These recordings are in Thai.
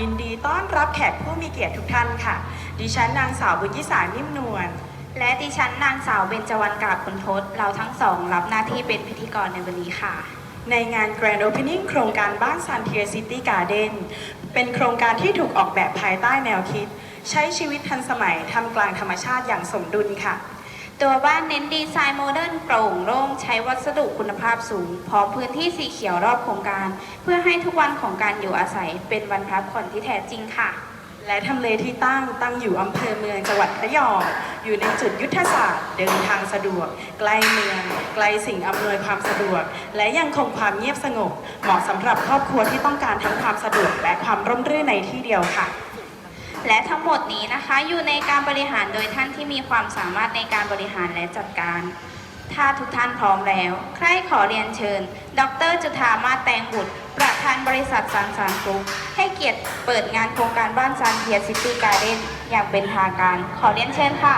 ยินดีต้อนรับแขกผู้มีเกียรติทุกท่านค่ะ ดิฉันนางสาวบุญยิสานิ่มนวล และดิฉันนางสาวเบญจวรรณกาบคุณทศ เราทั้งสองรับหน้าที่เป็นพิธีกรในวันนี้ค่ะ ในงาน Grand Opening โครงการบ้านซันเทียซิตี้การ์เด้นเป็นโครงการที่ถูกออกแบบภายใต้แนวคิด ใช้ชีวิตทันสมัยทำกลางธรรมชาติอย่างสมดุลค่ะ ตัวบ้านเน้นดีไซน์โมเดิร์นโปร่งโล่งใช้วัสดุคุณภาพสูง พร้อมพื้นที่สีเขียวรอบโครงการ เพื่อให้ทุกวันของการอยู่อาศัยเป็นวันพักผ่อนที่แท้จริงค่ะ และทำเลที่ตั้งตั้งอยู่อำเภอเมืองจังหวัดระยองอยู่ในจุดยุทธศาสตร์เดินทางสะดวก ใกล้เมืองไกลสิ่งอำนวยความสะดวก และยังคงความเงียบสงบ เหมาะสำหรับครอบครัวที่ต้องการทั้งความสะดวกและความร่มรื่นในที่เดียวค่ะ และทั้งหมดนี้นะคะอยู่ในการบริหารโดยท่านที่มีความสามารถในการบริหารและจัดการ ถ้าทุกท่านพร้อมแล้ว ใครขอเรียนเชิญ ดรจุธามาแตงบุตร ประธานบริษัทซันสานกรุ๊ปให้เกียรติเปิดงานโครงการบ้านซันเทียซิตี้การ์เด้นอย่างเป็นทางการ ขอเรียนเชิญค่ะ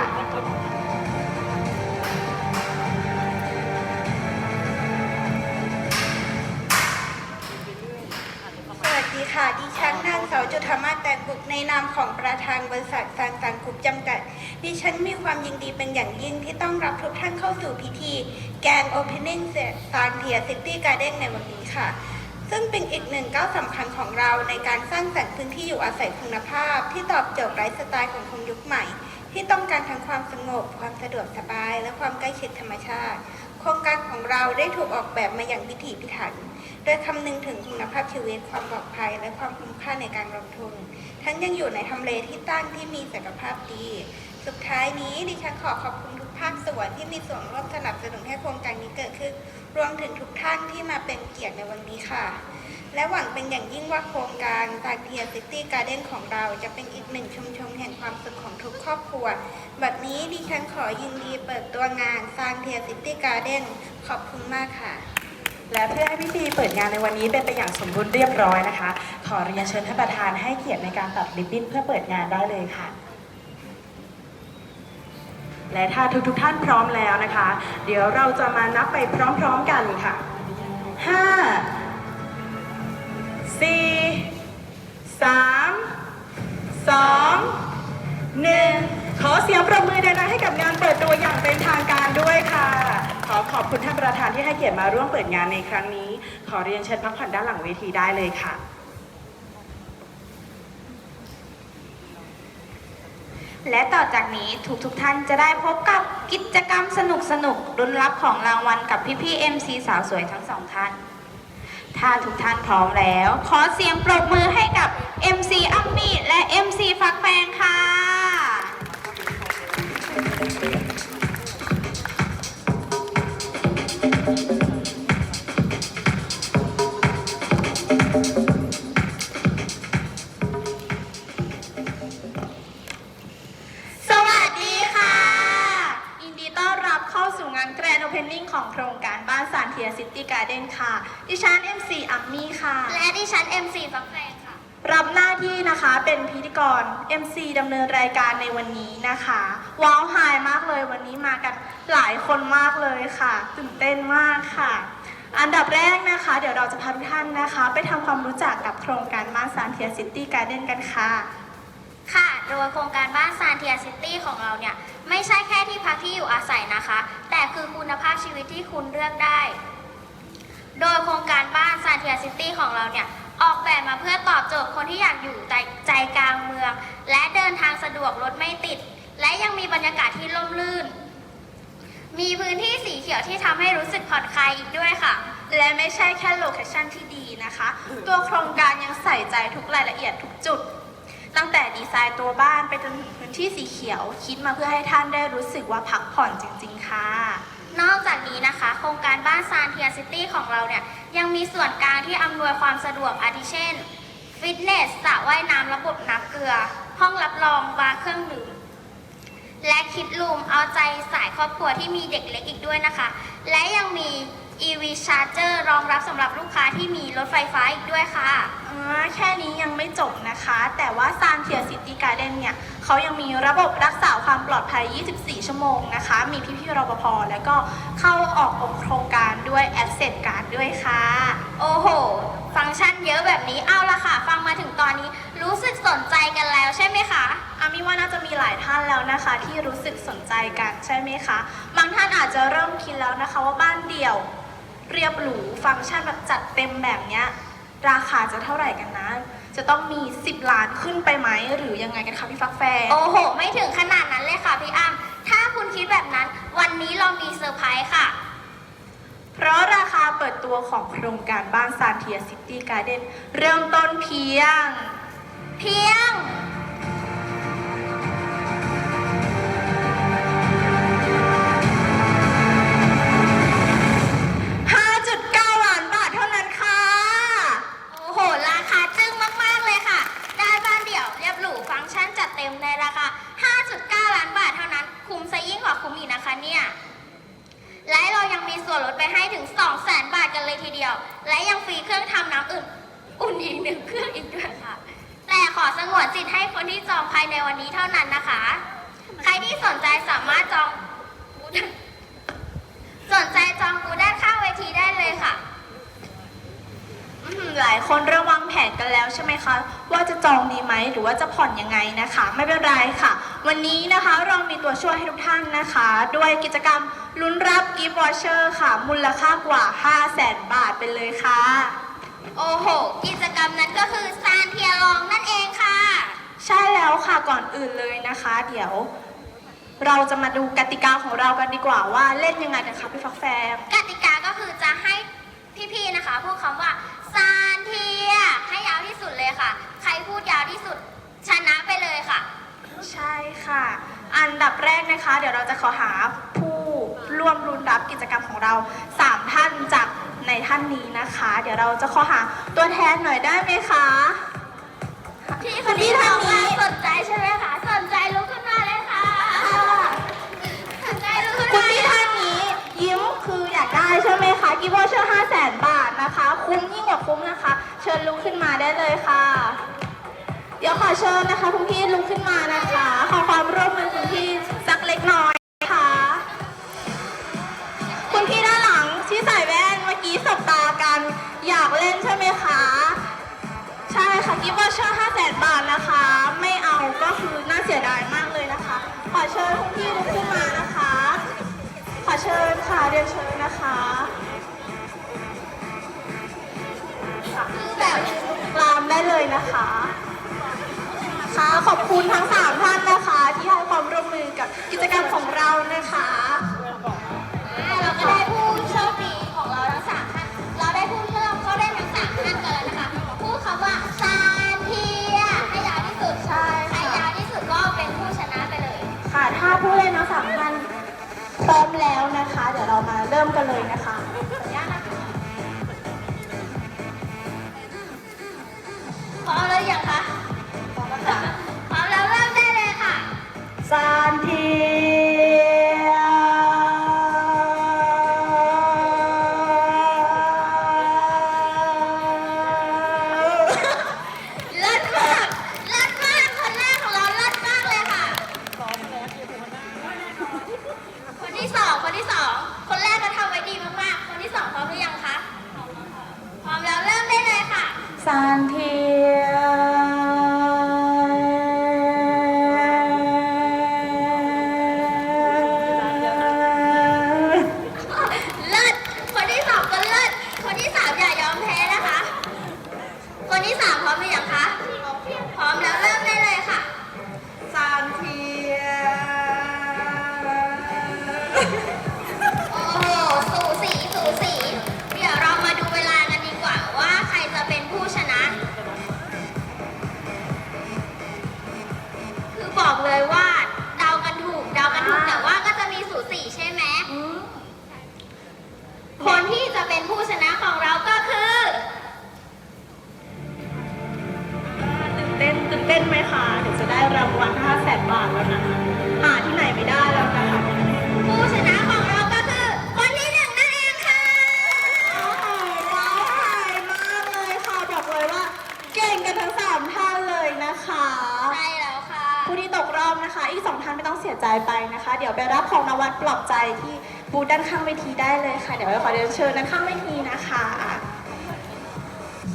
ในนามของประธานบริษัทสังสังกรุ๊ปจำกัด ดิฉันมีความยินดีเป็นอย่างยิ่งที่ต้องรับทุกท่านเข้าสู่พิธีแกนโอเพนนิ่งเซตานเทียซิตี้การ์เด้นในวันนี้ค่ะ ซึ่งเป็นอีกหนึ่งก้าวสำคัญของเราในการสร้างสรรค์พื้นที่อยู่อาศัยคุณภาพ ที่ตอบโจทย์ไลฟ์สไตล์ของคนยุคใหม่ ที่ต้องการทั้งความสงบ ความสะดวกสบาย และความใกล้ชิดธรรมชาติ โครงการของเราได้ถูกออกแบบมาอย่างพิถีพิถัน โดยคำนึงถึงคุณภาพชีวิตความปลอดภัย และความคุ้มค่าในการลงทุน ทั้งยังอยู่ในทำเลที่ตั้งที่มีศักยภาพดี สุดท้ายนี้ดิฉันขอขอบคุณทุกภาคส่วนที่มีส่วนร่วมสนับสนุนให้โครงการนี้เกิดขึ้น รวมถึงทุกท่านที่มาเป็นเกียรติในวันนี้ค่ะ และหวังเป็นอย่างยิ่งว่าโครงการตาเทียซิตี้การ์เด้นของเราจะเป็นอีกหนึ่งชุมชนแห่งความสุขของทุกครอบครัว บัดนี้ดิฉันขอยินดีเปิดตัวงานซานเทียซิตี้การ์เด้นขอบคุณมากค่ะ และเพื่อให้พิธีเปิดงานในวันนี้เป็นไปอย่างสมบูรณ์เรียบร้อยนะคะ ขอเรียนเชิญท่านประธานให้เกียรติในการตัดริบบิ้นเพื่อเปิดงานได้เลยค่ะ และถ้าทุกๆท่านพร้อมแล้วนะคะ เดี๋ยวเราจะมานับไปพร้อมๆกันค่ะห้าสี่สามสองหนึ่งขอเสียงปรบมือดังๆให้กับงานเปิดตัวอย่างเป็นทางการด้วยค่ะ ขอขอบคุณท่านประธานที่ให้เกียรติมาร่วมเปิดงานในครั้งนี้ ขอเรียนเชิญพักผ่อนด้านหลังเวทีได้เลยค่ะ และต่อจากนี้ทุกๆท่านจะได้พบกับกิจกรรมสนุกๆรุ่นรับของรางวัลกับพี่ๆ MC สาวสวยทั้งสองท่าน ถ้าทุกท่านพร้อมแล้ว ขอเสียงปรบมือให้กับ MC อัมมี่และ MC ฟักแฟงค่ะ Grand Opening ของโครงการบ้านซานเทียซิตี้การ์เด้นค่ะ ดิฉัน MC อัมมี่ค่ะ และดิฉัน MC ฟักแฟงค่ะ รับหน้าที่นะคะเป็นพิธีกร MC ดำเนินรายการในวันนี้นะคะ ว้าวไฮมากเลยวันนี้มากันหลายคนมากเลยค่ะ ตื่นเต้นมากค่ะ อันดับแรกนะคะ เดี๋ยวเราจะพาทุกท่านนะคะ ไปทำความรู้จักกับโครงการบ้านซานเทียซิตี้การ์เด้นกันค่ะ ค่ะ โดยโครงการบ้านซานเทียซิตี้ของเราเนี่ย ไม่ใช่แค่ที่พักที่อยู่อาศัยนะคะ แต่คือคุณภาพชีวิตที่คุณเลือกได้ โดยโครงการบ้านซานเทียซิตี้ของเราเนี่ย ออกแบบมาเพื่อตอบโจทย์คนที่อยากอยู่ใจใจกลางเมือง และเดินทางสะดวกรถไม่ติด และยังมีบรรยากาศที่ร่มรื่น มีพื้นที่สีเขียวที่ทำให้รู้สึกผ่อนคลายอีกด้วยค่ะและไม่ใช่แค่โลเคชั่นที่ดีนะคะ ตัวโครงการยังใส่ใจทุกรายละเอียดทุกจุด ตั้งแต่ดีไซน์ตัวบ้านไปจนถึงพื้นที่สีเขียว คิดมาเพื่อให้ท่านได้รู้สึกว่าพักผ่อนจริง ๆ ค่ะ นอกจากนี้นะคะ โครงการบ้านซานเทียซิตี้ของเราเนี่ย ยังมีส่วนกลางที่อำนวยความสะดวกอาทิเช่น ฟิตเนสสระว่ายน้ำระบบน้ำเกลือ ห้องรับรองบาร์เครื่องดื่มและคิดลูมเอาใจสายครอบครัวที่มีเด็กเล็กอีกด้วยนะคะ และยังมี EV Charger รองรับสำหรับลูกค้าที่มีรถไฟฟ้าอีกด้วยค่ะอ่าแค่นี้ยังไม่จบนะคะ แต่ว่าซานเทียซิตี้การ์เด้นเนี่ยเขายังมีระบบรักษาความปลอดภัย 24 ชั่วโมงนะคะ มีพี่ๆรปภแล้วก็เข้าออกโครงการด้วย Asset Card ด้วยค่ะ โอ้โห ฟังก์ชันเยอะแบบนี้เอาละค่ะ ฟังมาถึงตอนนี้รู้นี่ว่าน่าจะมีหลายท่านแล้วนะคะ ที่รู้สึกสนใจกันใช่ไหมคะ บางท่านอาจจะเริ่มคิดแล้วนะคะว่าบ้านเดี่ยว เรียบหรูฟังก์ชันแบบจัดเต็มแบบเนี้ยราคาจะเท่าไหร่กันนะ จะต้องมี 10 ล้านขึ้นไปไหมหรือยังไงกันคะพี่ฟักแฟร์โอ้โห ไม่ถึงขนาดนั้นเลยค่ะพี่อ้ำถ้าคุณคิดแบบนั้น วันนี้เรามีเซอร์ไพรส์ค่ะ เพราะราคาเปิดตัวของโครงการบ้านซานเทียซิตี้การ์เด้นเริ่มต้นเพียง เพียง ยทีเดียว และยังฟรีเครื่องทำน้ำอุ่นอุ่นอีกหนึ่งเครื่องอีกด้วยค่ะ แต่ขอสงวนสิทธิ์ให้คนที่จองภายในวันนี้เท่านั้นนะคะ ใครที่สนใจสามารถจอง สนใจจองกูได้านข้างเวทีได้เลยค่ะ หือหลายคนเริ่มวางแผนกันแล้วใช่ไหมคะ ว่าจะจองดีไหมหรือว่าจะผ่อนยังไงนะคะ ไม่เป็นไรค่ะ วันนี้นะคะเรามีตัวช่วยให้ทุกท่านนะคะ ด้วยกิจกรรมลุ้นรับกิฟต์วอเชอร์ค่ะ มูลค่ากว่า 5 0 0แสนบาทไปเลยค่ะ โอ้โห กิจกรรมนั้นก็คือซานเทียลองนั่นเองค่ะ ใช่แล้วค่ะก่อนอื่นเลยนะคะ เดี๋ยว เราจะมาดูกติกาของเรากันดีกว่าว่าเล่นยังไงกันคะพี่ฟักแฟมกติกาก็คือจะให้ พี่ๆนะคะพูดคำว่าซานเทียให้ยาวที่สุดเลยค่ะ ใครพูดยาวที่สุดชนะไปเลยค่ะ ใช่ค่ะ อันดับแรกนะคะ เดี๋ยวเราจะขอหาผู้ร่วมรุนรับกิจกรรมของเรา 3 ท่านจากในท่านนี้นะคะ เดี๋ยวเราจะขอหาตัวแทนหน่อยได้ไหมคะ พี่คนนี้ทำงานสนใจใช่ไหม ได้ใช่ไหมคะกิฟต์วอเชอร์5 0 0แสนบาทนะคะ คุ้มยิ่งกว่าคุ้มนะคะ เชิญลุกขึ้นมาได้เลยค่ะ เดี๋ยวขอเชิญนะคะคุณพี่ลุกขึ้นมานะคะ ขอความร่วมมือคุณพี่สักเล็กน้อยนะคะคุณพี่ด้านหลังที่ใส่แว่นเมื่อกี้สบตากัน อยากเล่นใช่ไหมคะ ใช่ค่ะกิฟต์วอเชอร์5 0 0แสนบาทนะคะ ไม่เอาก็คือน่าเสียดายมากเลยนะคะ ขอเชิญคุณพี่ลุกขึ้นมานะคะขอเชิญค่ะเรียนเชิญนะคะ เลยนะคะ ค่ะขอบคุณทั้งสามท่านนะคะ ที่ให้ความร่วมมือกับกิจกรรมของเรานะคะเราก็ได้ผู้โชคดีของเราทั้งสามท่านเราได้ผู้เลือกเข้าได้ทั้งสามท่านกันแล้วนะคะพูดคำว่าซานเทียให้ยาวที่สุดใช่ใครค่ะยาวที่สุดก็เป็นผู้ชนะไปเลย ค่ะ ถ้าผู้เล่นทั้งสามท่านพร้อมแล้วนะคะ เดี๋ยวเรามาเริ่มกันเลยนะคะ นตื่นเต้นไหมคะเดี๋ยวจะได้รางวัล5แสนบาทแล้วนะคะหาที่ไหนไม่ได้แล้วนะคะผู้ชนะของเราก็คือคนที่หนึ่งนั่นเองค่ะว้าวหายมากเลยค่ะบอกเลยว่า เก่งกันทั้งสามท่านเลยนะคะใช่แล้วค่ะ ผู้ที่ตกรอบนะคะ อีกสองท่านไม่ต้องเสียใจไปนะคะ เดี๋ยวไปรับของรางวัลปลอบใจที่บูธด้านข้างเวทีได้เลยค่ะ เดี๋ยวขอเรียนเชิญด้านข้างเวทีนะคะ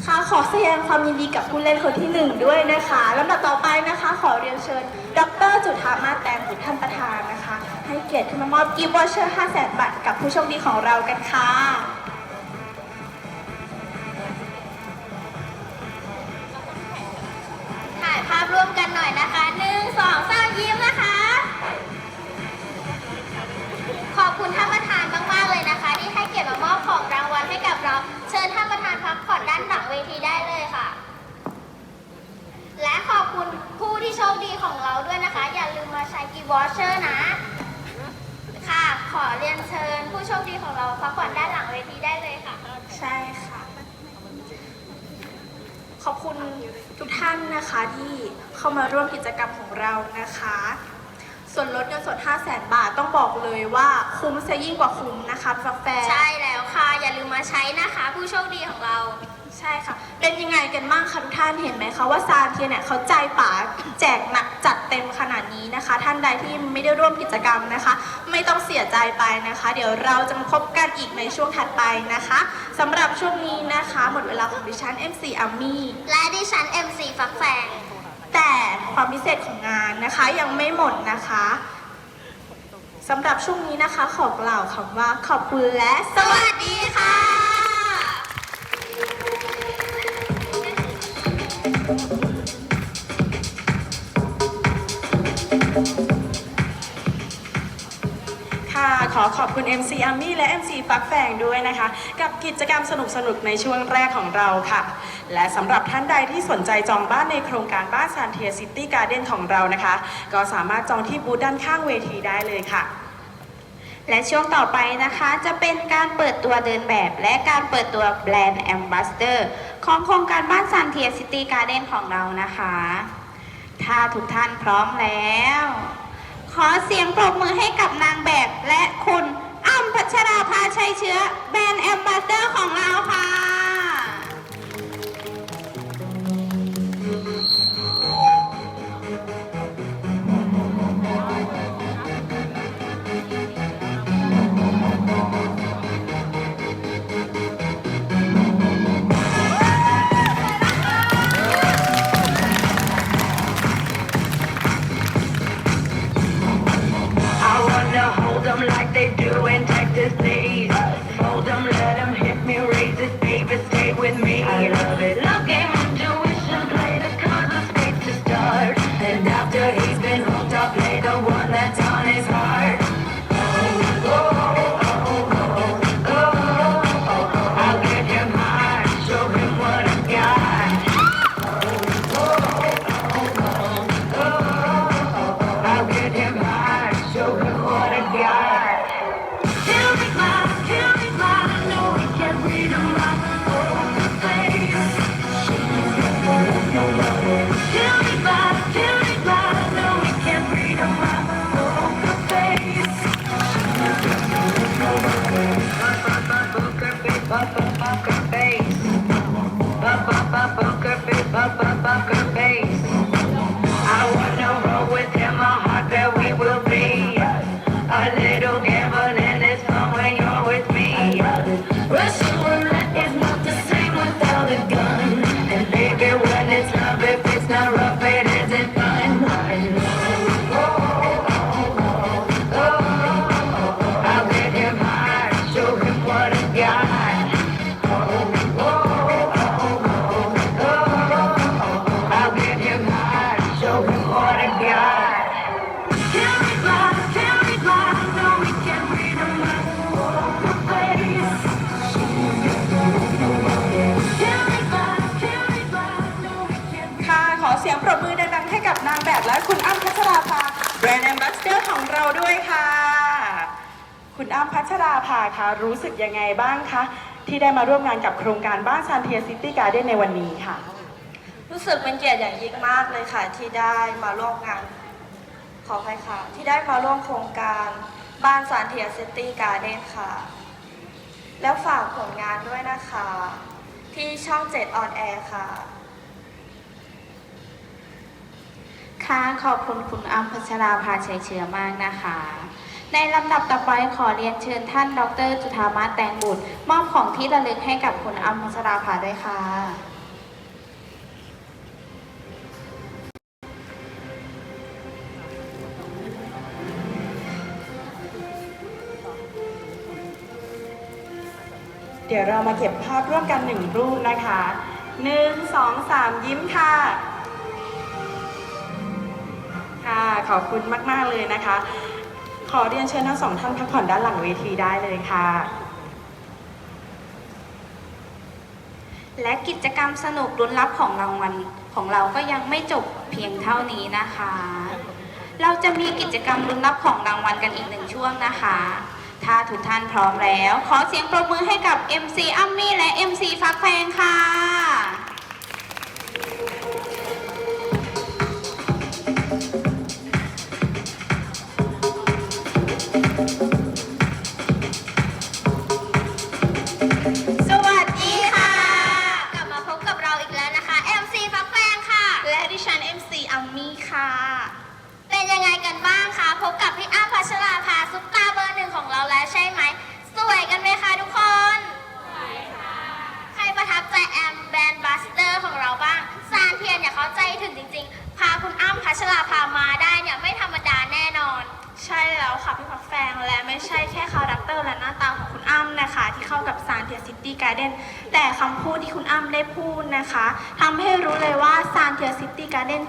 ค่ะขอแสดงความยินดีกับผู้เล่นคนที่หนึ่งด้วยนะคะลำดับต่อไปนะคะ ขอเรียนเชิญ ดร จุธามาแตงบุตรท่านประธานนะคะ ให้เกียรติขึ้นมามอบกิฟต์วอเชอร์5 0 0 0 0 0บาทกับผู้โชคดีของเรากันค่ะ นนะคะที่เข้ามาร่วมกิจกรรมของเรานะคะ ส่วนลดเงินสด 5 0 0แสนบาทต้องบอกเลยว่าคุ้มซะยิ่งกว่าคุ้มนะคะฟักแฟร์ใช่แล้วค่ะ อย่าลืมมาใช้นะคะ ผู้โชคดีของเรา ใช่ค่ะ เป็นยังไงกันบ้างคะทุกท่านเห็นไหมคะว่าซานเทียเนี่ยเขาใจป๋าแจกหนักจัด เต็มขนาดนี้นะคะ ท่านใดที่ไม่ได้ร่วมกิจกรรมนะคะ ไม่ต้องเสียใจไปนะคะ เดี๋ยวเราจะมาพบกันอีกในช่วงถัดไปนะคะสำหรับช่วงนี้นะคะ หมดเวลาของดิฉัน MC อามี่และดิฉัน MC ฟักแฟงแต่ความพิเศษของงานนะคะยังไม่หมดนะคะสำหรับช่วงนี้นะคะ ขอกล่าวคำว่าขอบคุณและสสวัสวัสดีค่ะค่ะ อขอบคุณ MC a r m y และ MC ฟักแฟงด้วยนะคะ กับกิจกรรมสนุกๆในช่วงแรกของเราค่ะ และสำหรับท่านใดที่สนใจจองบ้านในโครงการบ้านซานเทียซิตี้การ์เด้นของเรานะคะ ก็สามารถจองที่บูธด้านข้างเวทีได้เลยค่ะ และช่วงต่อไปนะคะจะเป็นการเปิดตัวเดินแบบ และการเปิดตัวแบรนด์แอมบ s สเดอร์ของโครงการบ้านซันเทียซิตี้การ์เด้นของเรานะคะ ถ้าทุกท่านพร้อมแล้ว ขอเสียงปรบมือให้กับนางแบบ Thank. คุณอ้ำพัชราภาคะรู้สึกยังไงบ้างคะ ที่ได้มาร่วมงานกับโครงการบ้านซานเทียซิตี้การ์เด้นในวันนี้ค่ะ รู้สึกเป็นเกียรติอย่างยิ่งมากเลยค่ะ ที่ได้มาร่วมงานขออภัยค่ะ ที่ได้มาร่วมโครงการบ้านซานเทียซิตี้การ์เด้นค่ะ แล้วฝากผลงานด้วยนะคะ ที่ช่อง7ออนแอร์ค่ะค่ะขอบคุณคุณอ้ำพัชราภาชัยเชื้อมากนะคะ ในลำดับต่อไปขอเรียนเชิญท่าน ดร จุธามาแตงบุตร มอบของที่ระลึกให้กับคุณอัมพสราภาด้วยค่ะ เดี๋ยวเรามาเก็บภาพร่วมกันหนึ่งรูปนะคะหนึ่งสองสามยิ้มค่ะค่ะขอบคุณมาก ๆ เลยนะคะ ขอเรียนเชิญทั้งสองท่านพักผ่อนด้านหลังเวทีได้เลยค่ะ และกิจกรรมสนุกลุ้นรับของรางวัลของเราก็ยังไม่จบเพียงเท่านี้นะคะ เราจะมีกิจกรรมลุ้นรับของรางวัลกันอีกหนึ่งช่วงนะคะ ถ้าทุกท่านพร้อมแล้ว ขอเสียงปรบมือให้กับ MC อัมมี่และ MC ฟักแฟงค่ะ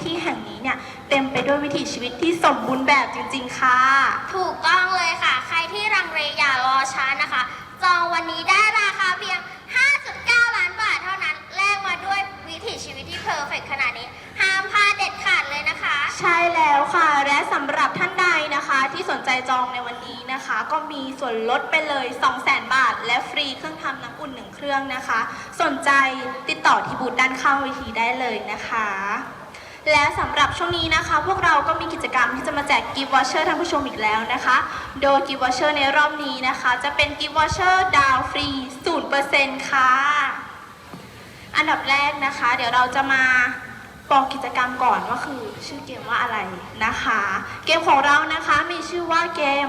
ที่แห่งนี้เนี่ยเต็มไปด้วยวิถีชีวิตที่สมบูรณ์แบบจริง ๆ ค่ะ ถูกต้องเลยค่ะ ใครที่รังเลอย่ารอช้านะคะ จองวันนี้ได้ราคาเพียง 5.9 ล้านบาทเท่านั้น แลกมาด้วยวิถีชีวิตที่เพอร์เฟกขนาดนี้ ห้ามพลาดเด็ดขาดเลยนะคะ ใช่แล้วค่ะ และสำหรับท่านใดนะคะที่สนใจจองในวันนี้นะคะ ก็มีส่วนลดไปเลย 200,000 บาท และฟรีเครื่องทำน้ำอุ่นหนึ่งเครื่องนะคะ สนใจติดต่อที่บูธด้านข้างเวทีได้เลยนะคะ และสำหรับช่วงนี้นะคะ พวกเราก็มีกิจกรรมที่จะมาแจกกิฟต์วอเชอร์ท่านผู้ชมอีกแล้วนะคะ โดยกิฟต์วอเชอร์ในรอบนี้นะคะ จะเป็นกิฟต์วอเชอร์ดาวฟรี0%ค่ะ อันดับแรกนะคะ เดี๋ยวเราจะมาบอกกิจกรรมก่อนว่าคือชื่อเกมว่าอะไรนะคะ เกมของเรานะคะมีชื่อว่าเกม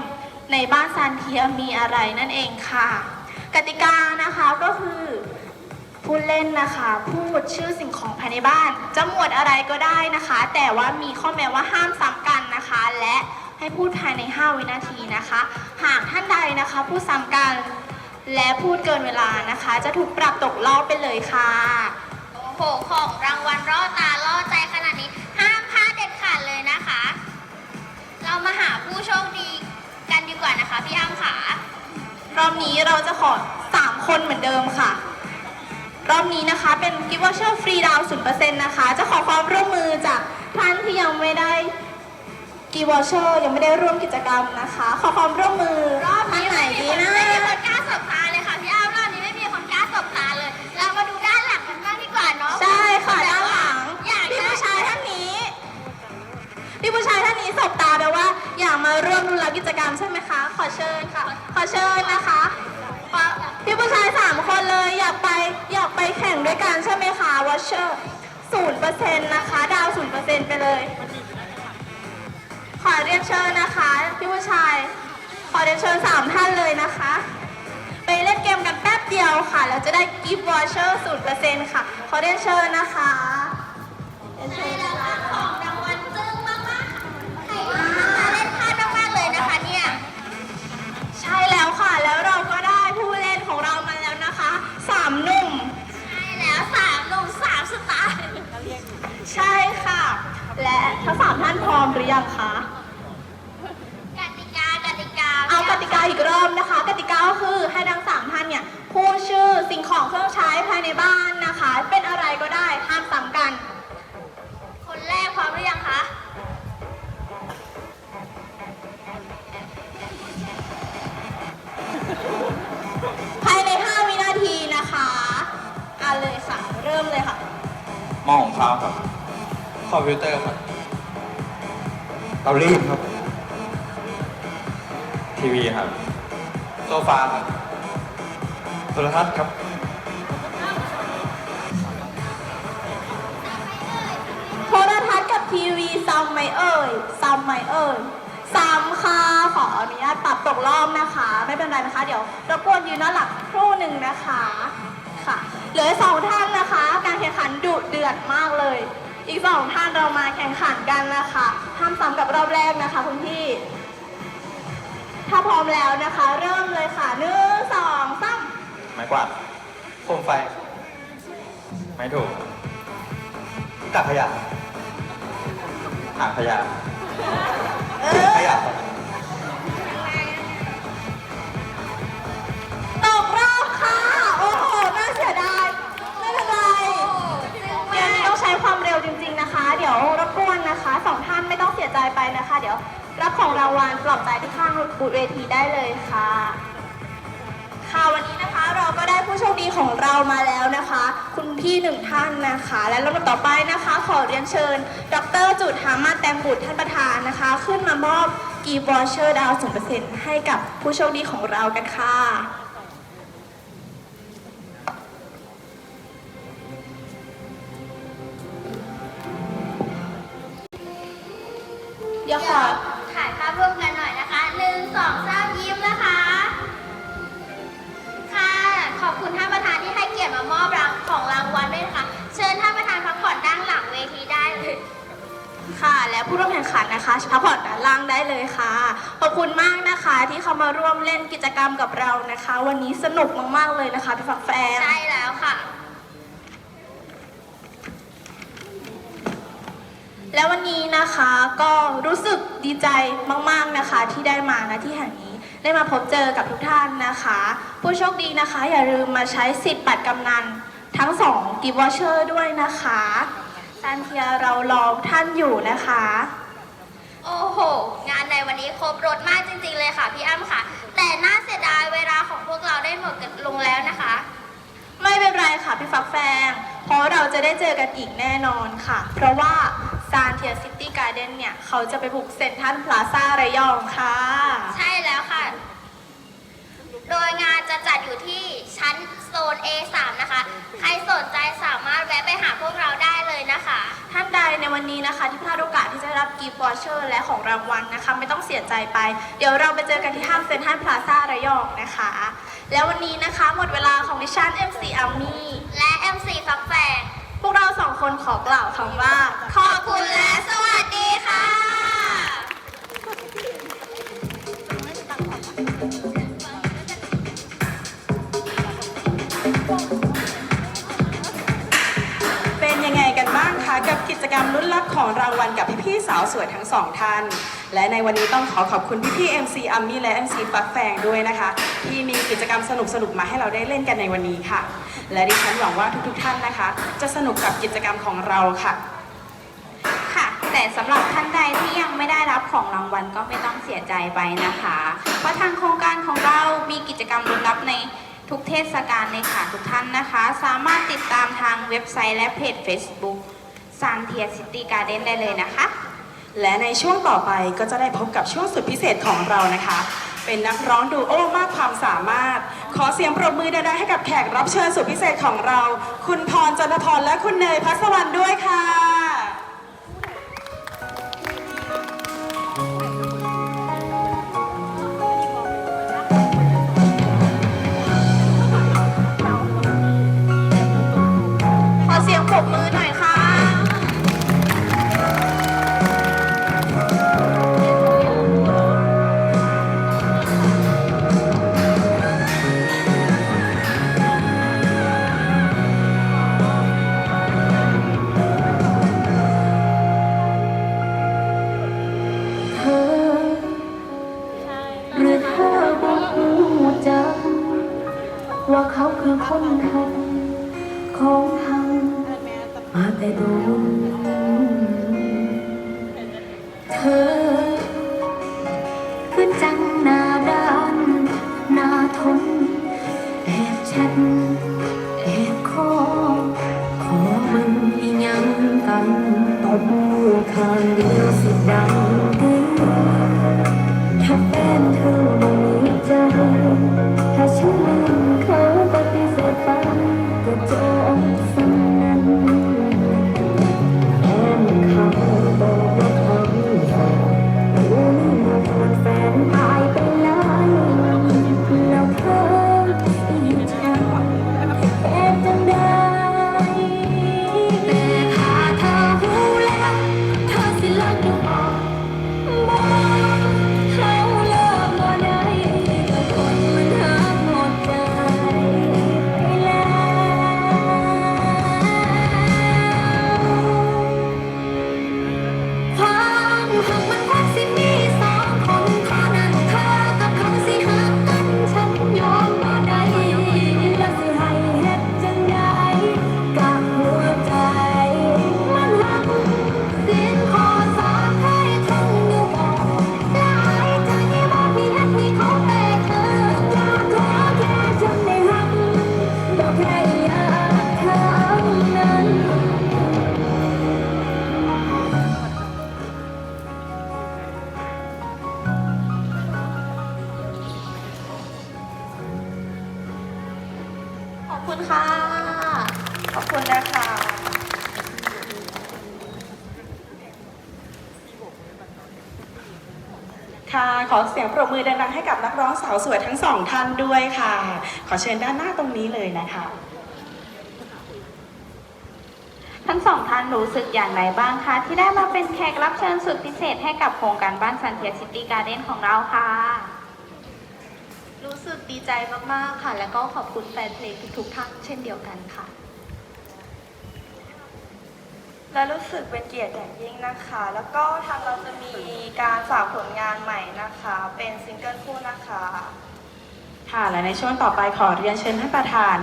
ในบ้านซานเทียมีอะไรนั่นเองค่ะ กติกานะคะก็คือ ผู้เล่นนะคะพูดชื่อสิ่งของภายในบ้าน จะหมวดอะไรก็ได้นะคะ แต่ว่ามีข้อแม้ว่าห้ามซ้ำกันนะคะ และให้พูดภายใน 5 วินาทีนะคะ หากท่านใดนะคะพูดซ้ำกัน และพูดเกินเวลานะคะ จะถูกปรับตกรอบไปเลยค่ะโอ้โหของรางวัลล่อตาล่อใจขนาดนี้ห้ามพลาดเด็ดขาดเลยนะคะ เรามาหาผู้โชคดีกันดีกว่านะคะพี่อ้ำค่ะรอบนี้เราจะขอ 3 คนเหมือนเดิมค่ะ รอบนี้นะคะ เป็นกิฟต์วอเชอร์ฟรีดาวศูนเปอร์เซ็นต์นะคะ จะขอความร่วมมือจากท่านที่ยังไม่ได้กิฟต์วอเชอร์ยังไม่ได้ร่วมกิจกรรมนะคะ ขอความร่วมมือรอบท่านนี้ไหนไม่มีดีคนนะไม่มีคนกล้าสบตาเลยค่ะพี่อ้ำรอบนี้ไม่มีคนกล้าสบตาเลย เรามาดูด้านหลังกันบ้างดีกว่าเนาะใช่ค่ะด้านหลังอยากพี่ได้ผู้ชายท่านนี้พี่ผู้ชายท่านนี้สบตาแปลว่า อยากมาร่วมรุนรับกิจกรรมใช่ไหมคะ ขอเชิญค่ะ ขอเชิญนะคะขอ พี่ผู้ชายสามคนเลยอยากไปอยากไปแข่งด้วยกันใช่ไหมคะวอชเชอร์ศูนย์เปอร์เซ็นต์นะคะ ดาวศูนย์เปอร์เซ็นต์ไปเลย ขอเรียกเชิญนะคะ พี่ผู้ชาย ขอเรียกเชิญสามท่านเลยนะคะ ไปเล่นเกมกันแป๊บเดียวค่ะ แล้วจะได้กิฟต์วอเชอร์ศูนย์เปอร์เซ็นต์ค่ะ ขอเรียกเชิญนะคะ ใช่ค่ะ และทั้งสามท่านพร้อมหรือยังคะ กติกากติกาเอากติกาอีกรอบนะคะ กติกาก็คือให้ทั้งสามท่านเนี่ยพูดชื่อสิ่งของเครื่องใช้ภายในบ้านนะคะ พิวเตอร์ครับเตารีดครับ ทีวีครับ โซฟาครับโทรทัศน์ครับ โทรทัศน์กับทีวีซ้ำไหมเอ่ยซ้ำไหมเอ่ยซ้ำค่ะขออนุญาตปรับตกรอบนะคะ ไม่เป็นไรนะคะ เดี๋ยวรบกวนยืนด้านหลังครู่หนึ่งนะคะ ค่ะ เหลือสองท่านนะคะ การแข่งขันดุเดือดมากเลย อีกสองท่านเรามาแข่งขันกันนะคะห้ามซ้ำกับรอบแรกนะคะคุณพี่ ถ้าพร้อมแล้วนะคะ เริ่มเลยค่ะหนึ่งสองสามไม้กวาดโคมไฟ ไม่ถูกตักขยะถังขยะขยะ ดี๋ยวรบกวนนะคะสองท่านไม่ต้องเสียใจไปนะคะ เดี๋ยวรับของรางวัลปลอบใจที่ข้างบูธเวทีได้เลยค่ะ ค่ะวันนี้นะคะเราก็ได้ผู้โชคดีของเรามาแล้วนะคะ คุณพี่หนึ่งท่านนะคะ และลำดับต่อไปนะคะ ขอเรียนเชิญ ดรจุดธามาแตงบุตรท่านประธานนะคะ ขึ้นมามอบกีบอเชอร์ดาวศูนเปอร์เซ็นต์ให้กับผู้โชคดีของเรากันค่ะ ยวขอถ่ายภาพร่วมกันหน่อยนะคะหนึ่งสองสามยิ้มนะคะ ค่ะ ขอบคุณท่านประธานที่ให้เกียรติมามอบรางของรางวัลด้วยนะคะ เชิญท่านประธานพักผ่อนด้านหลังเวทีได้เลย ค่ะ และผู้ร่วมแข่งขันนะคะพักผ่อนด้านล่างได้เลยค่ะ ขอบคุณมากนะคะที่เข้ามาร่วมเล่นกิจกรรมกับเรานะคะ วันนี้สนุกมากๆเลยนะคะพี่ฝักแฟน ใช่แล้วค่ะและวั นนี้นะคะ ก็รู้สึกดีใจมาก ๆนะคะ ที่ได้มานะที่แห่งนี้ ได้มาพบเจอกับทุกท่านนะคะ ผู้โชคดีนะคะ อย่าลืมมาใช้สิทธิ์บัตรกำนันทั้ง2กิฟต์วอเชอร์ด้วยนะคะซันเทียเรารอท่านอยู่นะคะ โอ้โห งานในวันนี้ครบรถมากจริงๆเลยค่ะพี่อ้ำค่ะ แต่น่าเสียดายเวลาของพวกเราได้หมดกันลงแล้วนะคะ ไม่เป็นไรค่ะพี่ฟักแฟง เพราะเราจะได้เจอกันอีกแน่นอนค่ะ เพราะว่า ซานเทียซิตี้การ์เด้นเนี่ย เขาจะไปบุกเซ็นทรัลพลาซ่าระยองค่ะ ใช่แล้วค่ะ โดยงานจะจัดอยู่ที่ชั้นโซน A3 นะคะ ใครสนใจสามารถแวะไปหาพวกเราได้เลยนะคะ ท่านใดในวันนี้นะคะ ที่พลาดโอกาสที่จะได้รับกิฟต์วอเชอร์และของรางวัลนะคะ ไม่ต้องเสียใจไป เดี๋ยวเราไปเจอกันที่ห้างเซ็นทรัลพลาซ่าระยองนะคะ แล้ววันนี้นะคะหมดเวลาของดิฉัน MC อัมมี่และ MC ฟักแฟง พวกเราสองคนขอกล่าวคำว่า ขอบคุณและสวัสดีค่ะ เป็นยังไงกันบ้างคะ กับกิจกรรมลุ้นรับของรางวัลกับพี่ๆสาวสวยทั้งสองท่าน และในวันนี้ต้องขอขอบคุณพี่ๆ MC อัมมี่และ MC ฟักแฟงด้วยนะคะ ที่มีกิจกรรมสนุกๆมาให้เราได้เล่นกันในวันนี้ค่ะ และดิฉันหวังว่าทุกๆ ท่านนะคะ จะสนุกกับกิจกรรมของเราค่ะ ค่ะ แต่สำหรับท่านใดที่ยังไม่ได้รับของรางวัลก็ไม่ต้องเสียใจไปนะคะ เพราะทางโครงการของเรามีกิจกรรมลุ้นรับในทุกเทศกาลเลยค่ะทุกท่านนะคะ สามารถติดตามทางเว็บไซต์และเพจ Facebook ซานเทียซิตี้การ์เด้นได้เลยนะคะ และในช่วงต่อไปก็จะได้พบกับช่วงสุดพิเศษของเรานะคะ เป็นนักร้องดูโอมากความสามารถ ขอเสียงปรบมือดังๆให้กับแขกรับเชิญสุดพิเศษของเรา คุณพรจันทพรและคุณเนยพัสวรรณด้วยค่ะ มือข้างเดียวสิดังาวสวยทั้งสองท่านด้วยค่ะ ขอเชิญด้านหน้าตรงนี้เลยนะคะทั้งสองท่านรู้สึกอย่างไรบ้างคะ ที่ได้มาเป็นแขกรับเชิญสุดพิเศษให้กับโครงการบ้านซันเทียซิตี้การ์เด้นของเราค่ะ รู้สึกดีใจมาก ๆ ค่ะ แล้วก็ขอบคุณแฟนเพลงทุกๆท่านเช่นเดียวกันค่ะ และรู้สึกเป็นเกียรติอย่างยิ่งนะคะ แล้วก็ทางเราจะมีการฝากผลงานใหม่นะคะ เป็นซิงเกิลคู่นะคะ ค่ะ และในช่วงต่อไปขอเรียนเชิญท่านประธาน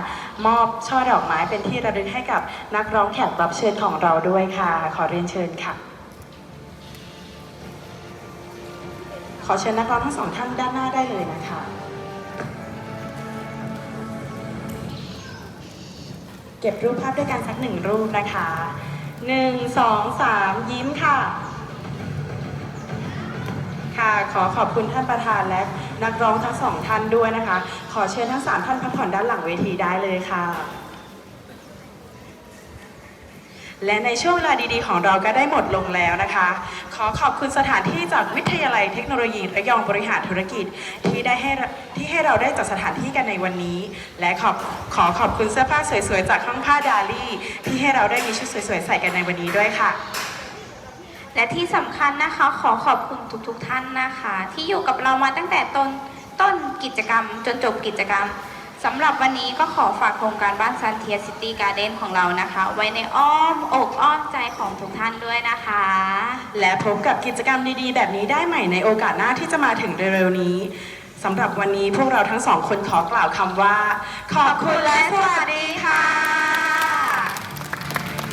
มอบช่อดอกไม้เป็นที่ระลึกให้กับนักร้องแขกรับเชิญของเราด้วยค่ะ ขอเรียนเชิญค่ะ ขอเชิญนักร้องทั้งสองท่านด้านหน้าได้เลยนะคะเก็บรูปภาพด้วยกันสักหนึ่งรูปนะคะ หนึ่งสองสามยิ้มค่ะ ค่ะ ขอขอบคุณท่านประธานและนักร้องทั้งสองท่านด้วยนะคะ ขอเชิญทั้งสามท่านพักผ่อนด้านหลังเวทีได้เลยค่ะ และในช่วงเวลาดีๆ ของเราก็ได้หมดลงแล้วนะคะ ขอขอบคุณสถานที่จากวิทยาลัยเทคโนโลยีระยองบริหารธุรกิจที่ได้ให้ที่ให้เราได้จัดสถานที่กันในวันนี้ และขอบขอขอบคุณเสื้อผ้าสวยๆ จากห้องผ้าดาลี่ ที่ให้เราได้มีชุดสวยๆ ใส่กันในวันนี้ด้วยค่ะ และที่สำคัญนะคะขอขอบคุณทุกๆท่านนะคะ ที่อยู่กับเรามาตั้งแต่ต้นต้นกิจกรรมจนจบกิจกรรม สำหรับวันนี้ก็ขอฝากโครงการบ้านซันเทียซิตี้การ์เด้นของเรานะคะ ไว้ในอ้อมอกอ้อมใจของทุกท่านด้วยนะคะ และพบกับกิจกรรมดีๆ แบบนี้ได้ใหม่ในโอกาสหน้าที่จะมาถึงเร็วๆนี้สำหรับวันนี้พวกเราทั้งสองคนขอกล่าวคำว่า ขอบคุณและสวัสดีค่ะ